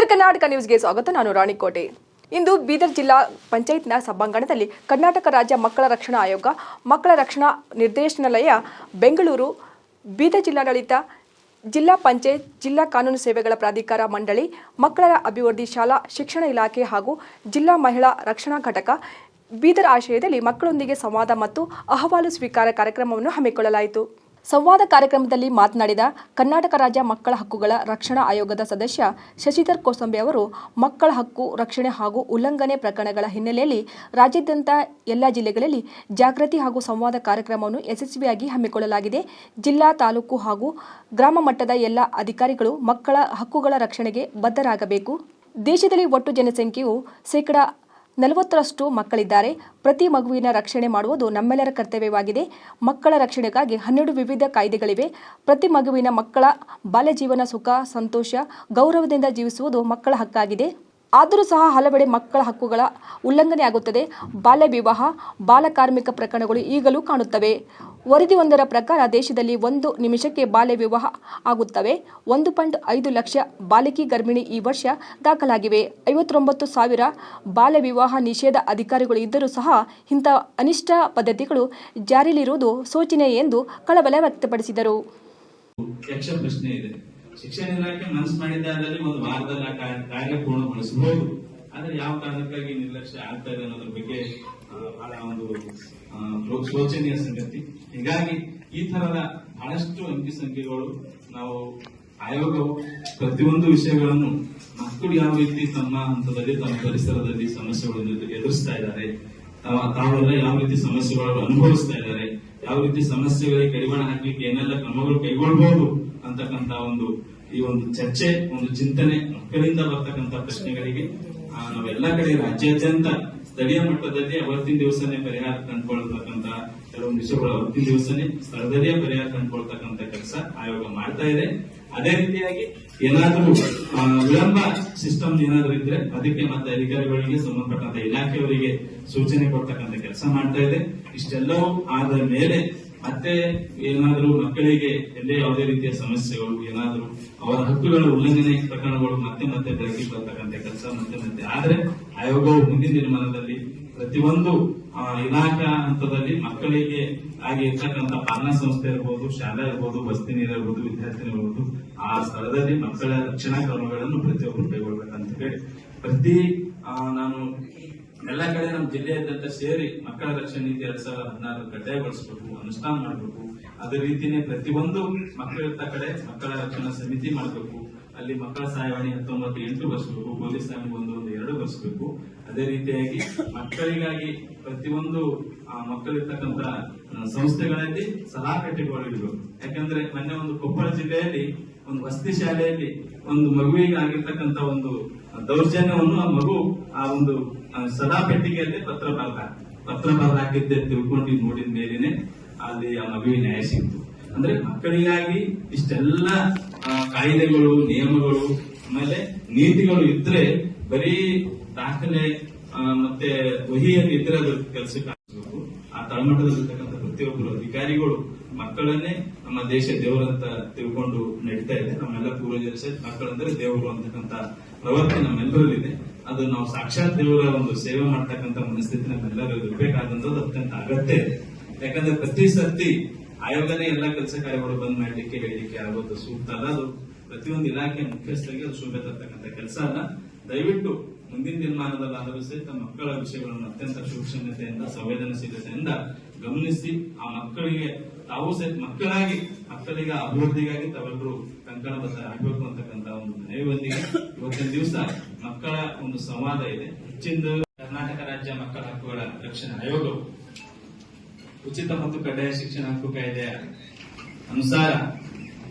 ಉತ್ತರ ಕರ್ನಾಟಕ ನ್ಯೂಸ್ಗೆ ಸ್ವಾಗತ. ನಾನು ರಾಣಿಕೋಟೆ. ಇಂದು ಬೀದರ್ ಜಿಲ್ಲಾ ಪಂಚಾಯತ್ನ ಸಭಾಂಗಣದಲ್ಲಿ ಕರ್ನಾಟಕ ರಾಜ್ಯ ಮಕ್ಕಳ ರಕ್ಷಣಾ ಆಯೋಗ, ಮಕ್ಕಳ ರಕ್ಷಣಾ ನಿರ್ದೇಶನಾಲಯ, ಬೆಂಗಳೂರು ಬೀದರ್ ಜಿಲ್ಲಾಡಳಿತ, ಜಿಲ್ಲಾ ಪಂಚಾಯತ್, ಜಿಲ್ಲಾ ಕಾನೂನು ಸೇವೆಗಳ ಪ್ರಾಧಿಕಾರ ಮಂಡಳಿ, ಮಕ್ಕಳ ಅಭಿವೃದ್ಧಿ ಶಾಲಾ, ಶಿಕ್ಷಣ ಇಲಾಖೆ ಹಾಗೂ ಜಿಲ್ಲಾ ಮಹಿಳಾ ರಕ್ಷಣಾ ಘಟಕ ಬೀದರ್ ಆಶಯದಲ್ಲಿ ಮಕ್ಕಳೊಂದಿಗೆ ಸಂವಾದ ಮತ್ತು ಅಹವಾಲು ಸ್ವೀಕಾರ ಕಾರ್ಯಕ್ರಮವನ್ನು ಹಮ್ಮಿಕೊಳ್ಳಲಾಯಿತು. ಸಂವಾದ ಕಾರ್ಯಕ್ರಮದಲ್ಲಿ ಮಾತನಾಡಿದ ಕರ್ನಾಟಕ ರಾಜ್ಯ ಮಕ್ಕಳ ಹಕ್ಕುಗಳ ರಕ್ಷಣಾ ಆಯೋಗದ ಸದಸ್ಯ ಶಶಿಧರ್ ಕೋಸಂಬೆ ಅವರು, ಮಕ್ಕಳ ಹಕ್ಕು ರಕ್ಷಣೆ ಹಾಗೂ ಉಲ್ಲಂಘನೆ ಪ್ರಕರಣಗಳ ಹಿನ್ನೆಲೆಯಲ್ಲಿ ರಾಜ್ಯಾದ್ಯಂತ ಎಲ್ಲ ಜಿಲ್ಲೆಗಳಲ್ಲಿ ಜಾಗೃತಿ ಹಾಗೂ ಸಂವಾದ ಕಾರ್ಯಕ್ರಮವನ್ನು ಯಶಸ್ವಿಯಾಗಿ ಹಮ್ಮಿಕೊಳ್ಳಲಾಗಿದೆ. ಜಿಲ್ಲಾ, ತಾಲೂಕು ಹಾಗೂ ಗ್ರಾಮ ಮಟ್ಟದ ಎಲ್ಲ ಅಧಿಕಾರಿಗಳು ಮಕ್ಕಳ ಹಕ್ಕುಗಳ ರಕ್ಷಣೆಗೆ ಬದ್ಧರಾಗಬೇಕು. ದೇಶದಲ್ಲಿ ಒಟ್ಟು ಜನಸಂಖ್ಯೆಯು ಶೇಕಡ ನಲವತ್ತರಷ್ಟು ಮಕ್ಕಳಿದ್ದಾರೆ. ಪ್ರತಿ ಮಗುವಿನ ರಕ್ಷಣೆ ಮಾಡುವುದು ನಮ್ಮೆಲ್ಲರ ಕರ್ತವ್ಯವಾಗಿದೆ. ಮಕ್ಕಳ ರಕ್ಷಣೆಗಾಗಿ ಹನ್ನೆರಡು ವಿವಿಧ ಕಾಯ್ದೆಗಳಿವೆ. ಪ್ರತಿ ಮಗುವಿನ ಮಕ್ಕಳ ಬಾಲ್ಯ ಜೀವನ ಸುಖ, ಸಂತೋಷ, ಗೌರವದಿಂದ ಜೀವಿಸುವುದು ಮಕ್ಕಳ ಹಕ್ಕಾಗಿದೆ. ಆದರೂ ಸಹ ಹಲವೆಡೆ ಮಕ್ಕಳ ಹಕ್ಕುಗಳ ಉಲ್ಲಂಘನೆಯಾಗುತ್ತದೆ. ಬಾಲ್ಯ ವಿವಾಹ, ಬಾಲ ಕಾರ್ಮಿಕ ಪ್ರಕರಣಗಳು ಈಗಲೂ ಕಾಣುತ್ತವೆ. ವರದಿಯೊಂದರ ಪ್ರಕಾರ ದೇಶದಲ್ಲಿ ಒಂದು ನಿಮಿಷಕ್ಕೆ ಬಾಲ್ಯ ವಿವಾಹ ಆಗುತ್ತವೆ. ಒಂದು ಪಾಯಿಂಟ್ ಐದು ಲಕ್ಷ ಬಾಲಕಿ ಗರ್ಭಿಣಿ ಈ ವರ್ಷ ದಾಖಲಾಗಿವೆ. ಐವತ್ತೊಂಬತ್ತು ಸಾವಿರ ಬಾಲ್ಯ ವಿವಾಹ ನಿಷೇಧ ಅಧಿಕಾರಿಗಳು ಇದ್ದರೂ ಸಹ ಇಂಥ ಅನಿಷ್ಟ ಪದ್ಧತಿಗಳು ಜಾರಿಯಲ್ಲಿರುವುದು ಸೂಚನೆ ಎಂದು ಕಳವಳ ವ್ಯಕ್ತಪಡಿಸಿದರು. ಶಿಕ್ಷಣ ಇಲಾಖೆ ಮನಸ್ಸು ಮಾಡಿದ್ದಾದಲ್ಲಿ ಒಂದು ವಾರದಲ್ಲಿ ಕಾರ್ಯ ಪೂರ್ಣಗೊಳಿಸಬಹುದು. ಆದ್ರೆ ಯಾವ ಕಾರಣಕ್ಕಾಗಿ ನಿರ್ಲಕ್ಷ್ಯ ಆಗ್ತಾ ಇದೆ ಅನ್ನೋದ್ರ ಬಗ್ಗೆ ಬಹಳ ಒಂದು ಶೋಚನೀಯ ಸಂಗತಿ. ಹೀಗಾಗಿ ಈ ತರದ ಬಹಳಷ್ಟು ಅಂಕಿ ಸಂಖ್ಯೆಗಳು ನಾವು ಆಯೋಗವು ಪ್ರತಿಯೊಂದು ವಿಷಯಗಳನ್ನು ಮಕ್ಕಳು ಯಾವ ರೀತಿ ತಮ್ಮ ಹಂತದಲ್ಲಿ ತಮ್ಮ ಪರಿಸರದಲ್ಲಿ ಸಮಸ್ಯೆಗಳನ್ನು ಎದುರು- ಎದುರಿಸ್ತಾ ಇದ್ದಾರೆ ತಾವೆಲ್ಲ ಯಾವ ರೀತಿ ಸಮಸ್ಯೆಗಳನ್ನು ಅನುಭವಿಸ್ತಾ ಇದ್ದಾರೆ, ಯಾವ ರೀತಿ ಸಮಸ್ಯೆಗಳಿಗೆ ಕಡಿವಾಣ ಹಾಕ್ಲಿಕ್ಕೆ ಏನೆಲ್ಲ ಕ್ರಮಗಳು ಕೈಗೊಳ್ಬಹುದು ಅಂತಕ್ಕಂತ ಒಂದು, ಈ ಒಂದು ಚರ್ಚೆ, ಒಂದು ಚಿಂತನೆ ಮಕ್ಕಳಿಂದ ಬರ್ತಕ್ಕಂತ ಪ್ರಶ್ನೆಗಳಿಗೆ ನಾವೆಲ್ಲ ಕಡೆ ರಾಜ್ಯಾದ್ಯಂತ ಸ್ಥಳೀಯ ಮಟ್ಟದಲ್ಲಿ ಅವತ್ತಿನ ದಿವಸನೇ ಪರಿಹಾರ ಕಂಡುಕೊಳ್ತಕ್ಕಂತ ಕೆಲವೊಂದು ವಿಷಯಗಳು ಅವತ್ತಿನ ದಿವಸನೇ ಸ್ಥಳದಲ್ಲಿಯೇ ಪರಿಹಾರ ಕಂಡುಕೊಳ್ತಕ್ಕಂತ ಕೆಲಸ ಆಯೋಗ ಮಾಡ್ತಾ ಇದೆ. ಅದೇ ರೀತಿಯಾಗಿ ಏನಾದರೂ ವಿಳಂಬ ಸಿಸ್ಟಮ್ ಏನಾದರೂ ಇದ್ರೆ ಅದಕ್ಕೆ ಮತ್ತೆ ಅಧಿಕಾರಿಗಳಿಗೆ ಸಂಬಂಧಪಟ್ಟಂತ ಇಲಾಖೆಯವರಿಗೆ ಸೂಚನೆ ಕೊಡ್ತಕ್ಕಂತ ಕೆಲಸ ಮಾಡ್ತಾ ಇದೆ. ಇಷ್ಟೆಲ್ಲವೂ ಆದ ಮೇಲೆ ಮತ್ತೆ ಏನಾದರೂ ಮಕ್ಕಳಿಗೆ ಎಲ್ಲೇ ಯಾವುದೇ ರೀತಿಯ ಸಮಸ್ಯೆಗಳು, ಏನಾದರೂ ಅವರ ಹಕ್ಕುಗಳ ಉಲ್ಲಂಘನೆ ಪ್ರಕರಣಗಳು ಮತ್ತೆ ಮತ್ತೆ ಬೆಳಕಿಗೆ ಬರ್ತಕ್ಕಂಥ ಕೆಲಸ ಮತ್ತೆ ಮತ್ತೆ. ಆದ್ರೆ ಆಯೋಗವು ಮುಂದಿನ ನಿರ್ಮಾಣದಲ್ಲಿ ಪ್ರತಿಯೊಂದು ಇಲಾಖಾ ಹಂತದಲ್ಲಿ ಮಕ್ಕಳಿಗೆ ಹಾಗೆ ಇರ್ತಕ್ಕಂಥ ಪಾಲನಾ ಸಂಸ್ಥೆ ಇರಬಹುದು ಶಾಲೆ ಇರಬಹುದು ವಸತಿ ನೀರು ಇರ್ಬೋದು ವಿದ್ಯಾರ್ಥಿ ಇರ್ಬೋದು, ಆ ಸ್ಥಳದಲ್ಲಿ ಮಕ್ಕಳ ರಕ್ಷಣಾ ಕ್ರಮಗಳನ್ನು ಪ್ರತಿಯೊಬ್ಬರು ಕೈಗೊಳ್ಬೇಕಂತ ಹೇಳಿ. ಪ್ರತಿ ನಾನು ಎಲ್ಲ ಕಡೆ ನಮ್ಮ ಜಿಲ್ಲೆಯಾದ್ಯಂತ ಸೇರಿ ಮಕ್ಕಳ ರಕ್ಷಣೆ ನೀತಿ ಎರಡ್ ಸಾವಿರದ ಹದಿನಾರು ಕಡ್ಡಾಯಗೊಳಿಸಬೇಕು, ಅನುಷ್ಠಾನ ಮಾಡಬೇಕು. ಅದೇ ರೀತಿನೇ ಪ್ರತಿಯೊಂದು ಮಕ್ಕಳಿರ್ತ ಕಡೆ ಮಕ್ಕಳ ರಕ್ಷಣಾ ಸಮಿತಿ ಮಾಡಬೇಕು. ಅಲ್ಲಿ ಮಕ್ಕಳ ಸಹಾಯವಾಣಿ ಹತ್ತೊಂಬತ್ತು ಎಂಟು ಬರ್ಸ್ಬೇಕು, ಪೊಲೀಸ್ ಠಾಣೆ ಒಂದು ಒಂದು ಎರಡು ಬರ್ಸ್ಬೇಕು. ಅದೇ ರೀತಿಯಾಗಿ ಮಕ್ಕಳಿಗಾಗಿ ಪ್ರತಿಯೊಂದು ಮಕ್ಕಳಿರ್ತಕ್ಕಂಥ ಸಂಸ್ಥೆಗಳಲ್ಲಿ ಸಲಹಾ ಕಟ್ಟೆಗಳು ಇರಬೇಕು. ಯಾಕಂದ್ರೆ ಮೊನ್ನೆ ಒಂದು ಕೊಪ್ಪಳ ಜಿಲ್ಲೆಯಲ್ಲಿ ಒಂದು ವಸತಿ ಶಾಲೆಯಲ್ಲಿ ಒಂದು ಮಗುವಿಗೆ ಆಗಿರ್ತಕ್ಕಂಥ ಒಂದು ದೌರ್ಜನ್ಯವನ್ನು ಆ ಮಗು ಆ ಒಂದು ಸದಾ ಪೆಟ್ಟಿಗೆಯಲ್ಲಿ ಪತ್ರ ಬರೆದ. ಪತ್ರ ಬರೆದಾಕಿದ್ದೆ ತಿಳ್ಕೊಂಡು ನೋಡಿದ ಮೇಲೇನೆ ಅಲ್ಲಿ ಆ ಮಗುವಿಗೆ ನ್ಯಾಯ ಸಿಕ್ತು ಅಂದ್ರೆ ಮಕ್ಕಳಿಗಾಗಿ ಇಷ್ಟೆಲ್ಲ ಕಾಯ್ದೆಗಳು, ನಿಯಮಗಳು, ಆಮೇಲೆ ನೀತಿಗಳು ಇದ್ರೆ ಬರೀ ದಾಖಲೆ ಮತ್ತೆ ವಹಿಯಲ್ಲಿ ಇದ್ರೆ ಅದು ಕೆಲಸಕ್ಕೆ ಆ ತಳಮಟ್ಟದಲ್ಲಿರ್ತಕ್ಕಂಥ ಪ್ರತಿಯೊಬ್ಬರು ಅಧಿಕಾರಿಗಳು ಮಕ್ಕಳನ್ನೇ ನಮ್ಮ ದೇಶ ದೇವರಂತ ತಿಳ್ಕೊಂಡು ನಡೀತಾ ಇದೆ. ನಮ್ಮೆಲ್ಲ ಪೂರ್ವಜರ ಸಹ ಮಕ್ಕಳಂದ್ರೆ ದೇವರು ಅಂತಕ್ಕಂಥ ಪ್ರವೃತ್ತಿ ನಮ್ಮೆಲ್ಲರಲ್ಲಿದೆ. ಅದು ನಾವು ಸಾಕ್ಷಾತ್ ದೇವರ ಒಂದು ಸೇವೆ ಮಾಡ್ತಕ್ಕಂಥ ಮನಸ್ಥಿತಿ ನಮ್ಮೆಲ್ಲರೂ ಇರಬೇಕಾದಂತದ್ದು ಅತ್ಯಂತ ಅಗತ್ಯ ಇದೆ. ಯಾಕಂದ್ರೆ ಪ್ರತಿ ಸರ್ತಿ ಆಯೋಗನೇ ಎಲ್ಲ ಕೆಲಸ ಕಾರ್ಯಗಳು ಬಂದ್ ಮಾಡ್ಲಿಕ್ಕೆ, ಹೇಳಲಿಕ್ಕೆ ಆಗೋದು ಸೂಕ್ತ ಅಲ್ಲ ಅದು. ಪ್ರತಿಯೊಂದು ಇಲಾಖೆ ಮುಖ್ಯಸ್ಥರಿಗೆ ಅದು ಶುಭ ತರ್ತಕ್ಕಂಥ ಕೆಲಸ ಅಲ್ಲ. ದಯವಿಟ್ಟು ಮುಂದಿನ ದಿನಮಾನದಲ್ಲಾದರೂ ಸಹಿತ ಮಕ್ಕಳ ವಿಷಯಗಳನ್ನು ಅತ್ಯಂತ ಸೂಕ್ಷ್ಮತೆಯಿಂದ, ಸಂವೇದನಶೀಲತೆಯಿಂದ ಗಮನಿಸಿ ಆ ಮಕ್ಕಳಿಗೆ ತಾವು ಸಹಿತ ಮಕ್ಕಳಾಗಿ, ಮಕ್ಕಳಿಗೆ ಅಭಿವೃದ್ಧಿಗಾಗಿ ತಾವೆಲ್ಲರೂ ಕಂಕಣಬದ್ಧರಾಗಬೇಕು ಅಂತಕ್ಕಂಥ ಒಂದು ಮನವಿಯೊಂದಿಗೆ ಇವತ್ತಿನ ದಿವಸ ಮಕ್ಕಳ ಒಂದು ಸಂವಾದ ಇದೆ. ಹೆಚ್ಚಿನ ಕರ್ನಾಟಕ ರಾಜ್ಯ ಮಕ್ಕಳ ಹಕ್ಕುಗಳ ರಕ್ಷಣಾ ಆಯೋಗವು ಉಚಿತ ಮತ್ತು ಕಡ್ಡಾಯ ಶಿಕ್ಷಣ ಹಕ್ಕು ಕಾಯ್ದೆಯ ಅನುಸಾರ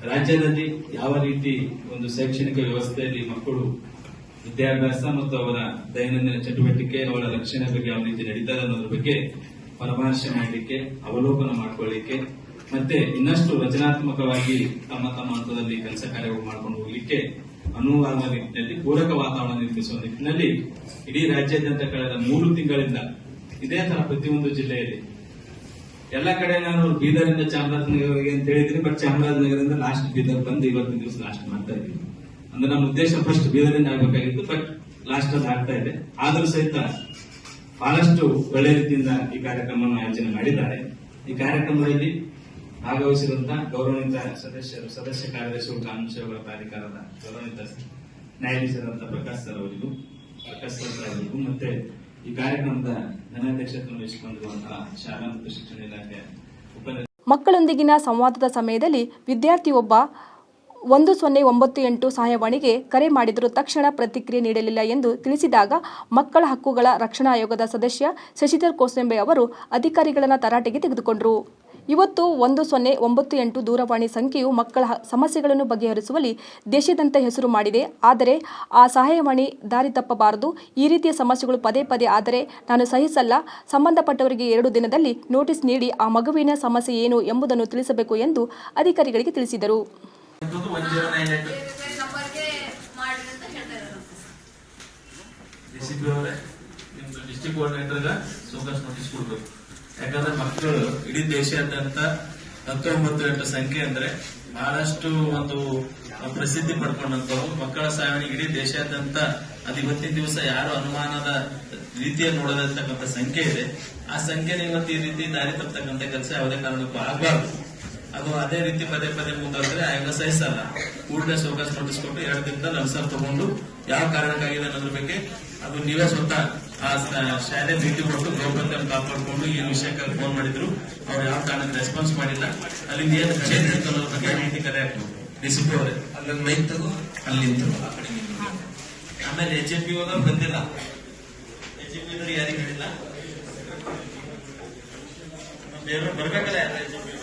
ರಾಜ್ಯದಲ್ಲಿ ಯಾವ ರೀತಿ ಒಂದು ಶೈಕ್ಷಣಿಕ ವ್ಯವಸ್ಥೆಯಲ್ಲಿ ಮಕ್ಕಳು ವಿದ್ಯಾಭ್ಯಾಸ ಮತ್ತು ಅವರ ದೈನಂದಿನ ಚಟುವಟಿಕೆ, ಅವರ ರಕ್ಷಣೆ ಬಗ್ಗೆ ಯಾವ ರೀತಿ ನಡೀತಾರೆ ಅನ್ನೋದ್ರ ಬಗ್ಗೆ ಪರಾಮರ್ಶೆ ಮಾಡಲಿಕ್ಕೆ, ಅವಲೋಕನ ಮಾಡ್ಕೊಳ್ಳಿಕ್ಕೆ ಮತ್ತೆ ಇನ್ನಷ್ಟು ರಚನಾತ್ಮಕವಾಗಿ ತಮ್ಮ ತಮ್ಮ ಹಂತದಲ್ಲಿ ಕೆಲಸ ಕಾರ್ಯಗಳು ಮಾಡಿಕೊಂಡು ಹೋಗ್ಲಿಕ್ಕೆ ಅನುವಾದ ನಿಟ್ಟಿನಲ್ಲಿ ಪೂರಕ ವಾತಾವರಣ ನಿರ್ಮಿಸುವ ನಿಟ್ಟಿನಲ್ಲಿ ಇಡೀ ರಾಜ್ಯಾದ್ಯಂತ ಕಳೆದ ಮೂರು ತಿಂಗಳಿಂದ ಇದೇ ತರ ಪ್ರತಿಯೊಂದು ಜಿಲ್ಲೆಯಲ್ಲಿ ಎಲ್ಲ ಕಡೆ ನಾನು ಬೀದರಿಂದ ಚಾಮರಾಜನಗರವರೆಗೆ ಅಂತ ಹೇಳಿದ್ರೆ ಬಟ್ ಚಾಮರಾಜನಗರದಿಂದ ಲಾಸ್ಟ್ ಬೀದರ್ ಬಂದು ಇವತ್ತು ದಿವಸ ಲಾಸ್ಟ್ ಮಾಡ್ತಾ ಇದ್ದೀವಿ ಅಂದ್ರೆ ನಮ್ಮ ಉದ್ದೇಶ ಫಸ್ಟ್ ಬೀದರಿಂದ ಆಗಬೇಕಾಗಿತ್ತು ಬಟ್ ಲಾಸ್ಟ್ ಅಲ್ಲಿ ಆಗ್ತಾ ಇದೆ. ಆದರೂ ಸಹಿತ ಬಹಳಷ್ಟು ಒಳ್ಳೆ ರೀತಿಯಿಂದ ಈ ಕಾರ್ಯಕ್ರಮವನ್ನು ಆಯೋಜನೆ ಮಾಡಿದ್ದಾರೆ. ಈ ಕಾರ್ಯಕ್ರಮದಲ್ಲಿ ಭಾಗವಹಿಸಿರುವಂತಹ ಗೌರವಾನ್ವಿತ ಸದಸ್ಯರು, ಸದಸ್ಯ ಕಾರ್ಯದರ್ಶಿಗಳು ಕಾನೂನು ಸೇವೆಗಳ ಪ್ರಾಧಿಕಾರದ ಗೌರವಾನ್ವಿತ ನ್ಯಾಯಾಧೀಶರಾದಂತಹ ಪ್ರಕಾಶ್ ಸರ್ ಅವರಿಗೂ, ಪ್ರಕಾಶ್ ಸರ್ ಅವರಿಗೂ ಮತ್ತೆ ಈ ಕಾರ್ಯಕ್ರಮದ ಧನಾಧ್ಯಕ್ಷತ್ವವನ್ನು ವಹಿಸಿಕೊಂಡಿರುವಂತಹ ಶಾಲಾ ಮತ್ತು ಶಿಕ್ಷಣ ಇಲಾಖೆ ಉಪ ಮಕ್ಕಳೊಂದಿಗಿನ ಸಂವಾದದ ಸಮಯದಲ್ಲಿ ವಿದ್ಯಾರ್ಥಿಯೊಬ್ಬ ಒಂದು ಸೊನ್ನೆ ಒಂಬತ್ತು ಎಂಟು ಸಹಾಯವಾಣಿಗೆ ಕರೆ ಮಾಡಿದರೂ ತಕ್ಷಣ ಪ್ರತಿಕ್ರಿಯೆ ನೀಡಲಿಲ್ಲ ಎಂದು ತಿಳಿಸಿದಾಗ ಮಕ್ಕಳ ಹಕ್ಕುಗಳ ರಕ್ಷಣಾ ಆಯೋಗದ ಸದಸ್ಯ ಶಶಿಧರ್ ಕೋಸೆಂಬೆ ಅವರು ಅಧಿಕಾರಿಗಳನ್ನು ತರಾಟೆಗೆ ತೆಗೆದುಕೊಂಡರು. ಇವತ್ತು ಒಂದು ಸೊನ್ನೆ ಒಂಬತ್ತು ಎಂಟು ದೂರವಾಣಿ ಸಂಖ್ಯೆಯು ಮಕ್ಕಳ ಹ- ಸಮಸ್ಯೆಗಳನ್ನು ಬಗೆಹರಿಸುವಲ್ಲಿ ದೇಶದಂತ ಹೆಸರು ಮಾಡಿದೆ. ಆದರೆ ಆ ಸಹಾಯವಾಣಿ ದಾರಿ ತಪ್ಪಬಾರದು. ಈ ರೀತಿಯ ಸಮಸ್ಯೆಗಳು ಪದೇ ಪದೇ ಆದರೆ ನಾನು ಸಹಿಸಲ್ಲ. ಸಂಬಂಧಪಟ್ಟವರಿಗೆ ಎರಡು ದಿನದಲ್ಲಿ ನೋಟಿಸ್ ನೀಡಿ ಆ ಮಗುವಿನ ಸಮಸ್ಯೆ ಏನು ಎಂಬುದನ್ನು ತಿಳಿಸಬೇಕು ಎಂದು ಅಧಿಕಾರಿಗಳಿಗೆ ತಿಳಿಸಿದರು. ಅವರೇ ಡಿಸ್ಟಿಕ್ ಕೋಆರ್ಡಿನೇಟರ್ಗ ಸೋಕಸ್ ನೋಟಿಸ್ ಕೊಡ್ಬೇಕು. ಯಾಕಂದ್ರೆ ಮಕ್ಕಳು ಇಡೀ ದೇಶಾದ್ಯಂತ ಹತ್ತೊಂಬತ್ತು ಎಂಟು ಸಂಖ್ಯೆ ಅಂದ್ರೆ ಬಹಳಷ್ಟು ಒಂದು ಪ್ರಸಿದ್ಧಿ ಪಡ್ಕೊಂಡಂತವು ಮಕ್ಕಳ ಸಾವಿನ ಇಡೀ ದೇಶಾದ್ಯಂತ ಅದು ಇವತ್ತಿನ ದಿವಸ ಯಾರು ಅನುಮಾನದ ರೀತಿಯಲ್ಲಿ ನೋಡದಿರ್ತಕ್ಕಂಥ ಸಂಖ್ಯೆ ಇದೆ. ಆ ಸಂಖ್ಯೆನ ಇವತ್ತು ಈ ರೀತಿ ದಾರಿ ತಪ್ಪತಕ್ಕಂಥ ಕೆಲಸ ಯಾವುದೇ ಕಾರಣಕ್ಕೂ ಆಗಬಾರ್ದು. ಅದು ಅದೇ ರೀತಿ ಪದೇ ಪದೇ ಮುಂದುವರೆದ್ರೆ ಆಯೋಗ ಸಹಿಸಲ್ಲ ಕೂಡಲೇ ಸೋಕಾಸ್ ನೋಟಿಸ್ ಕೊಟ್ಟು ಎರಡು ದಿನದಲ್ಲಿ ಅನುಸಾರ ತಗೊಂಡು ಯಾವ ಕಾರಣಕ್ಕಾಗಿದೆ ಅನ್ನೋದ್ರ ಬಗ್ಗೆ ಅದು ನೀವೇ ಸ್ವತಃ ಆ ಶಾಲೆ ಭೇಟಿ ಕೊಟ್ಟು ಗೌಪ್ಯತೆ ಕಾಪಾಡಿಕೊಂಡು ಈ ವಿಷಯಕ್ಕೆ ಫೋನ್ ಮಾಡಿದ್ರು. ಅವ್ರು ಯಾವ ಕಾರಣಕ್ಕೆ ರೆಸ್ಪಾನ್ಸ್ ಮಾಡಿಲ್ಲ. ಅಲ್ಲಿಂದ ಏನು ಕ್ಷೇತ್ರ ಅನ್ನೋದ್ರ ಬಗ್ಗೆ ಮಾಹಿತಿ ಕಲೆ ಹಾಕ್ಬೇಕು ಡಿಸಿಪಿ ಅವರೇ. ಅಲ್ಲೊಂದು ಮೈಕ್ ತಗೋ. ಅಲ್ಲಿ ನಿಂತರು ಆ ಕಡೆ ಆಮೇಲೆ ಎಚ್ ಎ ಪಿ ಬಂದಿಲ್ಲ. ಎಚ್ ಎ ಪಿ ಯಾರಿಗೂ ಹೇಳಿಲ್ಲ. ಬೇರೆ ಬರ್ಬೇಕಲ್ಲ ಎಚ್ ಎ ಪಿ